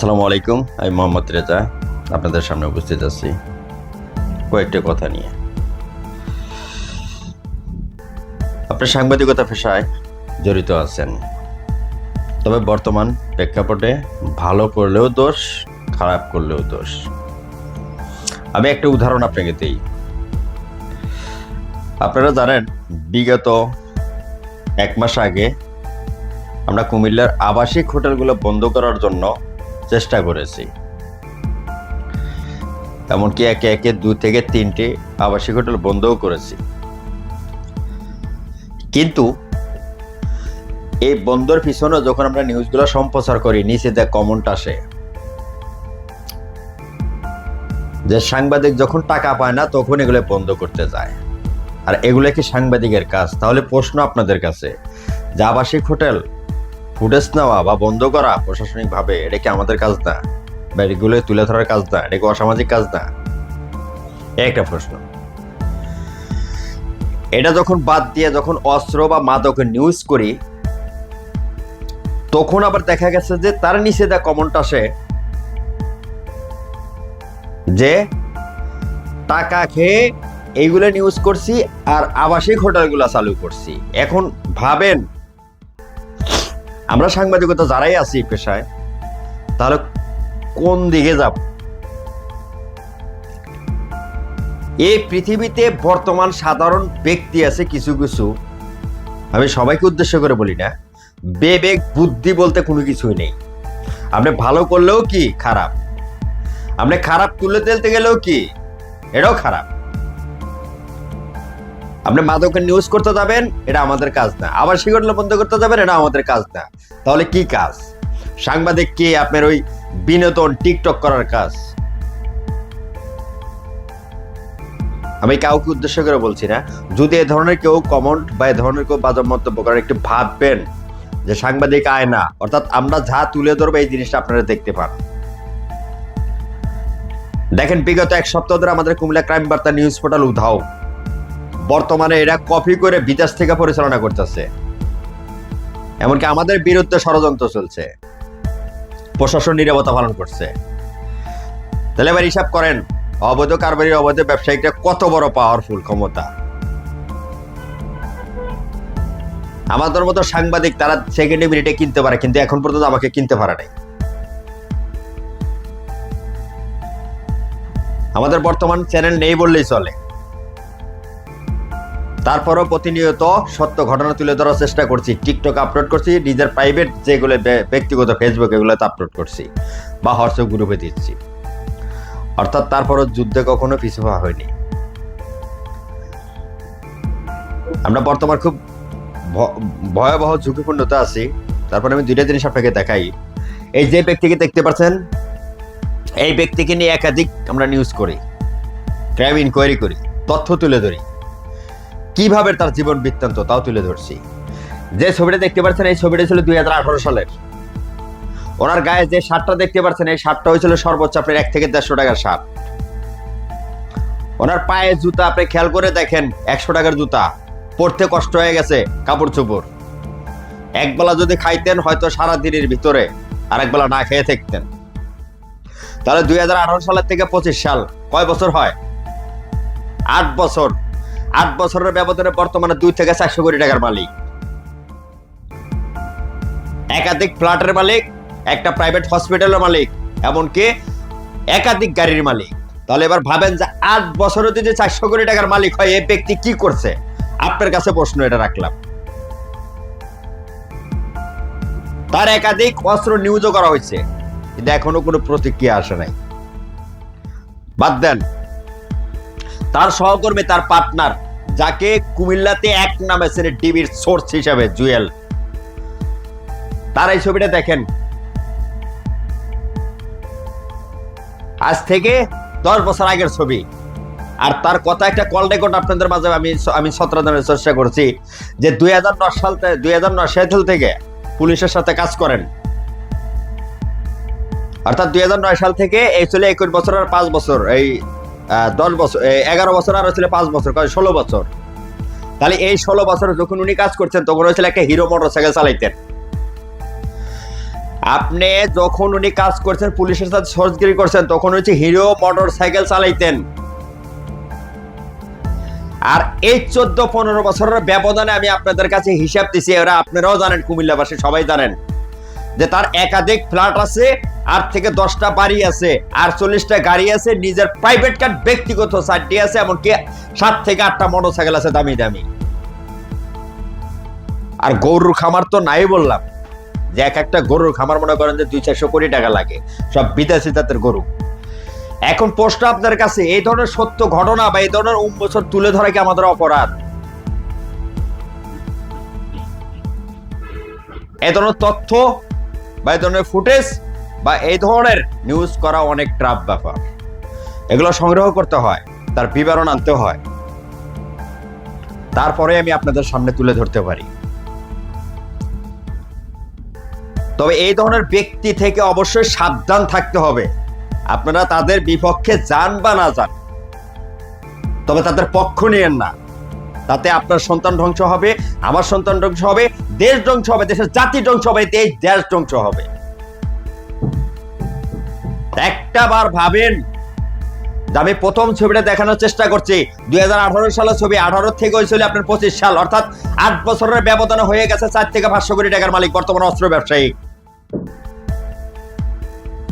আসসালামু আলাইকুম, আমি মোহাম্মদ রেজা, আপনাদের সামনে উপস্থিত আছি কয়েকটা কথা নিয়ে। আপনি সাংবাদিকতা পেশায় জড়িত আছেন, তবে বর্তমান প্রেক্ষাপটে ভালো করলেও দোষ, খারাপ করলেও দোষ। আমি একটা উদাহরণ আপনাকে দিই। আপনারা জানেন, বিগত এক মাস আগে আমরা কুমিল্লার আবাসিক হোটেলগুলো বন্ধ করার জন্য চেষ্টা করেছি। এমনকি একে একে দু থেকে তিনটি আবাসিক হোটেল বন্ধও করেছি। কিন্তু এই বন্ধর পিছনে যখন আমরা নিউজগুলো সম্প্রচার করি, নিচে যে কমেন্ট আসে, যে সাংবাদিক যখন টাকা পায় না, তখন এগুলো বন্ধ করতে যায়। আর এগুলো কি সাংবাদিকের কাজ? তাহলে প্রশ্ন আপনাদের কাছে, যে আবাসিক হোটেল ফুটেজ নেওয়া বা বন্ধ করা প্রশাসনিকভাবে, এটা কি আমাদের কাজ না? বা তুলে ধরার কাজ না? এটা কি অসামাজিক কাজ না? একটা প্রশ্ন। এটা যখন বাদ দিয়ে যখন অস্ত্র বা মাদক নিউজ করি, তখন আবার দেখা গেছে যে তার নিচে দা কমেন্ট আসে যে টাকা খেয়ে এইগুলো নিউজ করছি আর আবাসিক হোটেলগুলো চালু করছি। এখন ভাবেন আমরা সাংবাদিকতা যারাই আছি পেশায়, তাহলে কোন দিকে যাব? এই পৃথিবীতে বর্তমান সাধারণ ব্যক্তি আছে কিছু কিছু, আমি সবাইকে উদ্দেশ্য করে বলি না বেবেক বুদ্ধি বলতে কোনো কিছুই নেই। আপনি ভালো করলেও কি খারাপ? আপনি খারাপ তুলে তেলতে গেলেও কি? এটাও খারাপ। আপনি মাদকের নিউজ করতে যাবেন, এটা আমাদের কাজ না। আবার সিগটলে বন্ধ করতে যাবেন, এটা আমাদের কাজ না। তাহলে কি কাজ? সাংবাদিক কি আপনার ওই বিনোদন, টিকটক করার কাজ? আমি কাউকে উদ্দেশ্য করে বলছি না, যদি এ ধরনের কেউ কমেন্ট বা এ ধরনের কেউ বাজার মন্তব্য করেন একটু ভাববেন যে সাংবাদিক আয় না অর্থাৎ আমরা যা তুলে ধরবো, এই জিনিসটা আপনারা দেখতে পান। দেখেন, বিগত এক সপ্তাহ ধরে আমাদের Cumilla crime Barta news portal উধাও। বর্তমানে এরা কপি করে বিদেশ থেকে পরিচালনা করতেছে। এমনকি আমাদের বিরুদ্ধে ষড়যন্ত্র চলছে। প্রশাসন নিরাপত্তা পালন করছে। তাহলে এবার হিসাব করেন, অবৈধ কারবারি অবৈধ ব্যবসায়িকরা কত বড় পাওয়ারফুল ক্ষমতা? আমাদের মতো সাংবাদিক তারা সেকেন্ডে মিনিটে কিনতে পারে, কিন্তু এখন পর্যন্ত আমাকে কিনতে পারে নাই। আমাদের বর্তমান চ্যানেল নেই বললেই চলে। তারপরও প্রতিনিয়ত সত্য ঘটনা তুলে ধরার চেষ্টা করছি। টিকটক আপলোড করছি, নিজের প্রাইভেট যেগুলো ব্যক্তিগত ফেসবুক এগুলোতে আপলোড করছি বা হোয়াটসঅ্যাপ গ্রুপে দিচ্ছি। অর্থাৎ তারপরও যুদ্ধে কখনো পিছু পা হয়নি। আমরা বর্তমান খুব ভয়াবহ ঝুঁকিপূর্ণতা আছি। তারপরে আমি দুইটা জিনিস আপনাকে দেখাই। এই যে ব্যক্তিকে দেখতে পাচ্ছেন, এই ব্যক্তিকে নিয়ে একাধিক আমরা নিউজ করি ক্রাইম ইনকোয়ারি করি, তথ্য তুলে ধরি। কীভাবে তার জীবন বৃত্তান্ত, তাও তুলে ধরছি। যে ছবিটা দেখতে পাচ্ছেন, এই ছবিটা ছিল দুই হাজার আঠারো সালের। ওনার গায়ে যে শার্টটা দেখতে পাচ্ছেন, এই শার্টটা হয়েছিল সর্বোচ্চ আপনার এক থেকে দেড়শো টাকার শার্ট। ওনার পায়ে জুতা, আপনি খেয়াল করে দেখেন, একশো টাকার জুতা। পড়তে কষ্ট হয়ে গেছে কাপড় চোপড় একবেলা যদি খাইতেন, হয়তো সারা দিনের ভিতরে আর একবেলা না খেয়ে থাকতেন। তাহলে দুই হাজার আঠারো সালের থেকে পঁচিশ সাল, কয় বছর হয়? আট বছর। আট বছরের ব্যবধানে বর্তমানে দুই থেকে চারশো কোটি টাকার মালিক। একাধিক ফ্ল্যাটের মালিক, একটা প্রাইভেট হসপিটালের মালিক, এমনকি একাধিক গাড়ির মালিক। তাহলে এবার ভাবেন যে আট বছরে যদি চারশো কোটি টাকার মালিক হয়, এই ব্যক্তি কি করছে? আপনার কাছে প্রশ্ন এটা রাখলাম। তার একাধিক অস্ত্র নিউজও করা হয়েছে। কিন্তু এখনও কোনো প্রতিক্রিয়া আসে নাই। বাদ দেন তার সহকর্মী, তার পার্টনার যাকে কুমিল্লাতে এক নামে ছেড়ে টিভির সোর্স হিসাবে, জুয়েল। তার এই ছবিটা দেখেন। আজ থেকে দশ বছর আগের ছবি। আর তার কথা একটা কল রেকর্ড আপনাদের মাঝে আমি আমি ছত্রদানের চেষ্টা করছি যে দুই হাজার নয় সাল দুই হাজার নয় সাল থেকে পুলিশের সাথে কাজ করেন। অর্থাৎ দুই হাজার নয় সাল থেকে এই চলে একুশ বছর আর পাঁচ বছর এই দশ বছর এগারো বছর আর হচ্ছিল পাঁচ বছর, কয়, ষোলো বছর। তাহলে এই ষোলো বছর যখন উনি কাজ করছেন, তখন হয়েছিল একটা হিরো মোটর সাইকেল চালাইতেন। আপনি যখন উনি কাজ করছেন, পুলিশের সাথে সহজগিরি করছেন, তখন হচ্ছে হিরো মোটর সাইকেল চালাইতেন। আর এই চোদ্দ পনেরো বছরের ব্যবধানে আমি আপনাদের কাছে হিসাব দিছি, এরা আপনারাও জানেন, কুমিল্লাবাসী সবাই জানেন। যে তার একাধিক ফ্ল্যাট আছে আর থেকে দশটা বাড়ি আছে আর চল্লিশটা গাড়ি আছে, নিজের প্রাইভেট কার ব্যক্তিগত চারটি আছে, এমনকি সাত থেকে আটটা মোটর সাইকেল আছে দামি দামি। আর গরুর খামার তো নাই বললাম। যে এক একটা গরুর খামার মনে করেন যে দুই চারশো কোটি টাকা লাগে, সব বিদেশি জাতের গরু। এখন প্রশ্ন আপনার কাছে, এই ধরনের সত্য ঘটনা বা এই ধরনের উন্মোচন তুলে ধরা কি আমাদের অপরাধ? এ ধরনের তথ্য বা এই ধরনের ফুটেজ বা এই ধরনের নিউজ করা অনেক ট্রাপ ব্যাপার। এগুলো সংগ্রহ করতে হয়, তার বিবরণ আনতে হয়। তারপরে আমি আপনাদের সামনে তুলে ধরতে পারি। তবে এই ধরনের ব্যক্তি থেকে অবশ্যই সাবধান থাকতে হবে। আপনারা তাদের বিপক্ষে যান বা না যান, তবে তাদের পক্ষ নিয়েন না। তাতে আপনার সন্তান ধ্বংস হবে, আমার সন্তান ধ্বংস হবে, দেশ ধ্বংস হবে, দেশের জাতি ধ্বংস হবে এই দেশ ধ্বংস হবে। একটা বার ভাবেন আমি প্রথম ছবিটা দেখানোর চেষ্টা করছি, দুই হাজার আঠারো সালের ছবি, আঠারো থেকে হয়েছিল আপনার পঁচিশ সাল, অর্থাৎ আট বছরের ব্যবধানে হয়ে গেছে চার থেকে পাঁচশো কোটি টাকার মালিক বর্তমান অস্ত্র ব্যবসায়ী।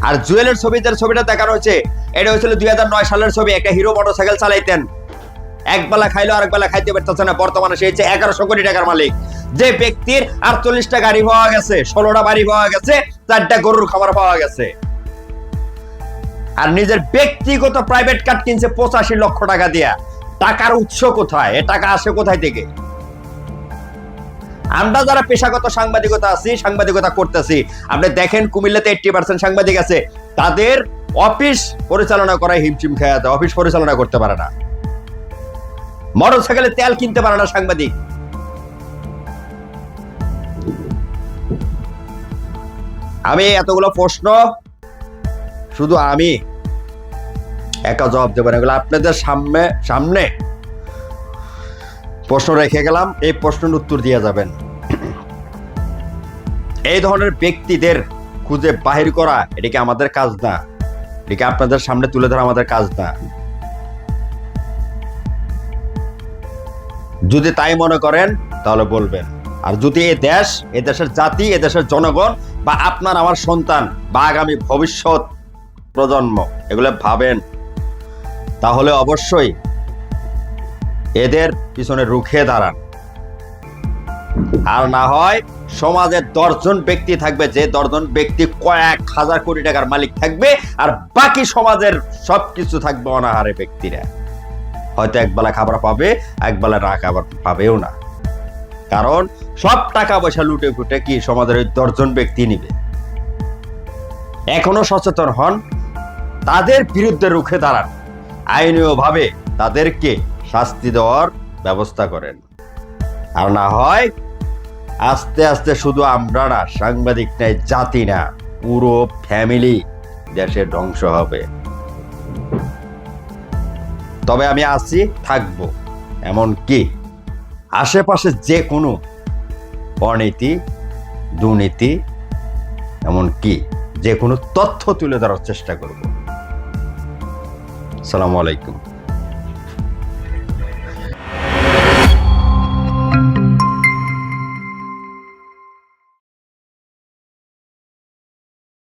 আর জুয়েলের ছবিতে, ছবিটা দেখানো হয়েছে, এটা হয়েছিল দুই হাজার নয় সালের ছবি, একটা হিরো মোটরসাইকেল চালাইতেন। এক বেলা খাইলো, আরেক বেলা খাইতে পারতেছে না। বর্তমানে সে হচ্ছে এগারোশো কোটি টাকার মালিক। যে ব্যক্তির আটচল্লিশটা গাড়ি পাওয়া গেছে, ষোলোটা বাড়ি পাওয়া গেছে, চারটা গরুর খাবার পাওয়া গেছে। আর নিজের ব্যক্তিগত প্রাইভেট কার কিনছে পঁচাশি লক্ষ টাকা দিয়া। টাকার উৎস কোথায়? এ টাকা আসে কোথায় থেকে? আমরা যারা পেশাগত সাংবাদিকতা আছি, সাংবাদিকতা করতেছি, আপনি দেখেন কুমিল্লাতে এইটটি পার্সেন্ট সাংবাদিক আছে। তাদের অফিস পরিচালনা করা হিমচিম খেয়ে অফিস পরিচালনা করতে পারে না। মোটর সাইকেলে তেল কিনতে পারে না সাংবাদিক। আমি এতগুলো প্রশ্ন, শুধু আমি একা জবাব দেবেন এগুলো আপনাদের সামনে সামনে প্রশ্ন রেখে গেলাম, এই প্রশ্নের উত্তর দিয়ে যাবেন। এই ধরনের ব্যক্তিদের খুঁজে বাহির করা, এটা কি আমাদের কাজ না? এটাকে আপনাদের সামনে তুলে ধরা আমাদের কাজ না? যদি তাই মনে করেন, তাহলে বলবেন। আর যদি এ দেশ, এ দেশের জাতি, এ দেশের জনগণ বা আপনার আমার সন্তান বা আগামী ভবিষ্যৎ প্রজন্ম, এগুলো ভাবেন, তাহলে অবশ্যই এদের পিছনে রুখে দাঁড়ান। আর না হয় সমাজের দশজন ব্যক্তি থাকবে, যে দশজন ব্যক্তি কয়েক হাজার কোটি টাকার মালিক থাকবে, আর বাকি সমাজের সবকিছু থাকবে অনাহারে ব্যক্তিরা। হয়তো একবেলা খাবার পাবে একবেলা না খাবার পাবেও না। কারণ সব টাকা পয়সা লুটে ফুটে কি সমাজের ওই দশজন ব্যক্তি নিবে? এখনও সচেতন হন, তাদের বিরুদ্ধে রুখে দাঁড়ান। আইনীয় ভাবে তাদেরকে শাস্তি দেওয়ার ব্যবস্থা করেন। আর না হয়, আস্তে আস্তে শুধু আমরা না, সাংবাদিক নাই, জাতি না, পুরো ফ্যামিলি দেশের ধ্বংস হবে। তবে আমি আছি, থাকব। এমন কি? আশেপাশে যে কোনো অনীতি দুর্নীতি এমন কি? যে কোনো তথ্য তুলে ধরার চেষ্টা করব। সালামু আলাইকুম।